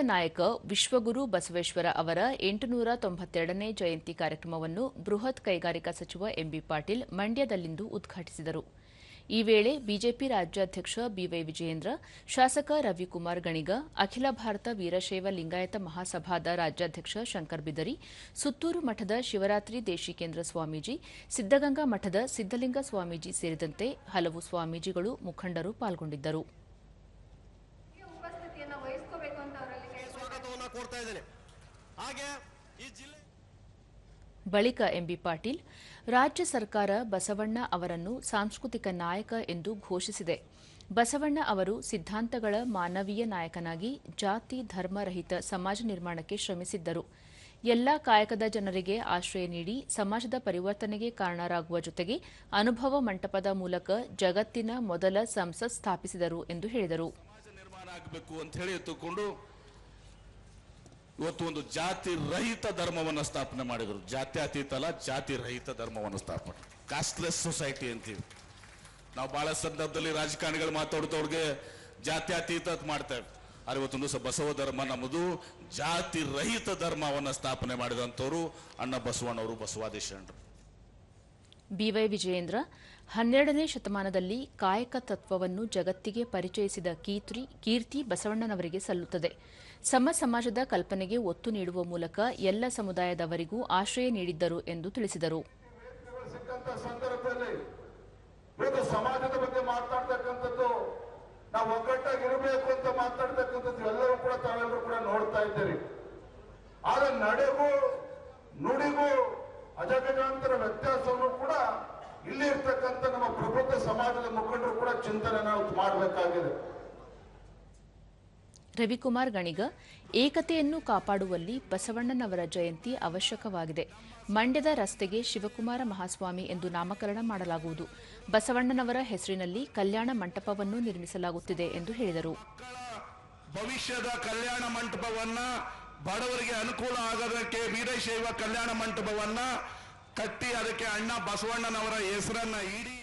ನಾಯಕ ವಿಶ್ವಗುರು ಬಸವೇಶ್ವರ ಅವರ ಎಂಟುನೂರ ತೊಂಬತ್ತೆರಡನೇ ಜಯಂತಿ ಕಾರ್ಯಕ್ರಮವನ್ನು ಬೃಹತ್ ಕೈಗಾರಿಕಾ ಸಚಿವ ಎಂಬಿ ಪಾಟೀಲ್ ಮಂಡ್ಯದಲ್ಲಿಂದು ಉದ್ಘಾಟಿಸಿದರು. ಈ ವೇಳೆ ಬಿಜೆಪಿ ರಾಜ್ಯಾಧ್ಯಕ್ಷ ಬಿವೈ ವಿಜಯೇಂದ್ರ, ಶಾಸಕ ರವಿಕುಮಾರ್ ಗಣಿಗ, ಅಖಿಲ ಭಾರತ ವೀರಶೈವ ಲಿಂಗಾಯತ ಮಹಾಸಭಾದ ರಾಜ್ಯಾಧ್ಯಕ್ಷ ಶಂಕರ್ ಬಿದರಿ, ಸುತ್ತೂರು ಮಠದ ಶಿವರಾತ್ರಿ ದೇಶಿಕೇಂದ್ರ ಸ್ವಾಮೀಜಿ ಸಿದ್ದಗಂಗಾ ಮಠದ ಸಿದ್ದಲಿಂಗ ಸ್ವಾಮೀಜಿ ಸೇರಿದಂತೆ ಹಲವು ಸ್ವಾಮೀಜಿಗಳು ಮುಖಂಡರು ಪಾಲ್ಗೊಂಡಿದ್ದರು. ಕೋರ್ತಾ ಇದ್ದೇನೆ. ಹಾಗೆ ಈ ಜಿಲ್ಲೆ ಬಳಿಕ ಎಂಬಿ ಪಾಟೀಲ್ ರಾಜ್ಯ ಸರ್ಕಾರ ಬಸವಣ್ಣ ಅವರನ್ನು ಸಾಂಸ್ಕೃತಿಕ ನಾಯಕ ಎಂದು ಘೋಷಿಸಿದೆ. ಬಸವಣ್ಣ ಅವರು ಸಿದ್ಧಾಂತಗಳ ಮಾನವೀಯ ನಾಯಕನಾಗಿ ಜಾತಿ ಧರ್ಮರಹಿತ ಸಮಾಜ ನಿರ್ಮಾಣಕ್ಕೆ ಶ್ರಮಿಸಿದ್ದರು. ಎಲ್ಲಾ ಕಾಯಕದ ಜನರಿಗೆ ಆಶ್ರಯ ನೀಡಿ ಸಮಾಜದ ಪರಿವರ್ತನೆಗೆ ಕಾರಣರಾಗುವ ಜೊತೆಗೆ ಅನುಭವ ಮಂಟಪದ ಮೂಲಕ ಜಗತ್ತಿನ ಮೊದಲ ಸಂಸತ್ ಸ್ಥಾಪಿಸಿದರು ಎಂದು ಹೇಳಿದರು. ಇವತ್ತು ಒಂದು ಜಾತಿ ರಹಿತ ಧರ್ಮವನ್ನು ಸ್ಥಾಪನೆ ಮಾಡಿದರು. ಜಾತ್ಯತೀತ ಅಲ್ಲ ಜಾತಿ ರಹಿತ ಧರ್ಮವನ್ನು ಸ್ಥಾಪನೆ. ಕಾಸ್ಟ್ಲೆಸ್ ಸೊಸೈಟಿ ಅಂತೀವಿ ನಾವು ಬಹಳ ಸಂದರ್ಭದಲ್ಲಿ ರಾಜಕಾರಣಿಗಳು ಮಾತಾಡ್ತವ್ರಿಗೆ ಜಾತ್ಯತೀತ ಮಾಡ್ತೇವೆ. ಆದರೆ ಇವತ್ತೊಂದು ದಿವಸ ಬಸವ ಧರ್ಮ ನಮ್ಮದು ಜಾತಿ ರಹಿತ ಧರ್ಮವನ್ನು ಸ್ಥಾಪನೆ ಮಾಡಿದಂಥವ್ರು ಅಣ್ಣ ಬಸವಣ್ಣವರು ಬಸವಾದಿಶರಣರು ಬಿವೈ ವಿಜಯೇಂದ್ರ ಹನ್ನೆರಡನೇ ಶತಮಾನದಲ್ಲಿ ಕಾಯಕ ತತ್ವವನ್ನು ಜಗತ್ತಿಗೆ ಪರಿಚಯಿಸಿದ ಕೀರ್ತಿ ಕೀರ್ತಿ ಬಸವಣ್ಣನವರಿಗೆ ಸಲ್ಲುತ್ತದೆ. ಸಮ ಸಮಾಜದ ಕಲ್ಪನೆಗೆ ಒತ್ತು ನೀಡುವ ಮೂಲಕ ಎಲ್ಲ ಸಮುದಾಯದವರಿಗೂ ಆಶ್ರಯ ನೀಡಿದ್ದರು ಎಂದು ತಿಳಿಸಿದರು. ನಾವು ಅಂತ ಮಾತಾಡ್ತಕ್ಕಂಥದ್ದು ಎಲ್ಲರೂ ಕೂಡ ತಾವೆಲ್ಲರೂ ಕೂಡ ನೋಡ್ತಾ ಇದ್ದೀರಿ. ಆದ್ರೆ ನುಡಿಗೂ ಅಜಗಜಾಂತರ ವ್ಯತ್ಯಾಸವನ್ನು ಕೂಡ ಇಲ್ಲಿ ಇರ್ತಕ್ಕಂಥ ನಮ್ಮ ಪ್ರಬುದ್ಧ ಸಮಾಜದ ಮುಖಂಡರು ಕೂಡ ಚಿಂತನೆ ನಾವು ಮಾಡಬೇಕಾಗಿದೆ. ರವಿಕುಮಾರ್ ಗಣಿಗ ಏಕತೆಯನ್ನು ಕಾಪಾಡುವಲ್ಲಿ ಬಸವಣ್ಣನವರ ಜಯಂತಿ ಅವಶ್ಯಕವಾಗಿದೆ. ಮಂಡ್ಯದ ರಸ್ತೆಗೆ ಶಿವಕುಮಾರ ಮಹಾಸ್ವಾಮಿ ಎಂದು ನಾಮಕರಣ ಮಾಡಲಾಗುವುದು. ಬಸವಣ್ಣನವರ ಹೆಸರಿನಲ್ಲಿ ಕಲ್ಯಾಣ ಮಂಟಪವನ್ನು ನಿರ್ಮಿಸಲಾಗುತ್ತಿದೆ ಎಂದು ಹೇಳಿದರು. ಭವಿಷ್ಯದ ಕಲ್ಯಾಣ ಮಂಟಪವನ್ನ ಬಡವರಿಗೆ ಅನುಕೂಲ ಆಗದಕ್ಕೆ ವೀರಶೈವ ಕಲ್ಯಾಣ ಮಂಟಪವನ್ನ ಕಟ್ಟಿ ಅದಕ್ಕೆ ಅಣ್ಣ ಬಸವಣ್ಣನವರ ಹೆಸರನ್ನ ಇಡೀ.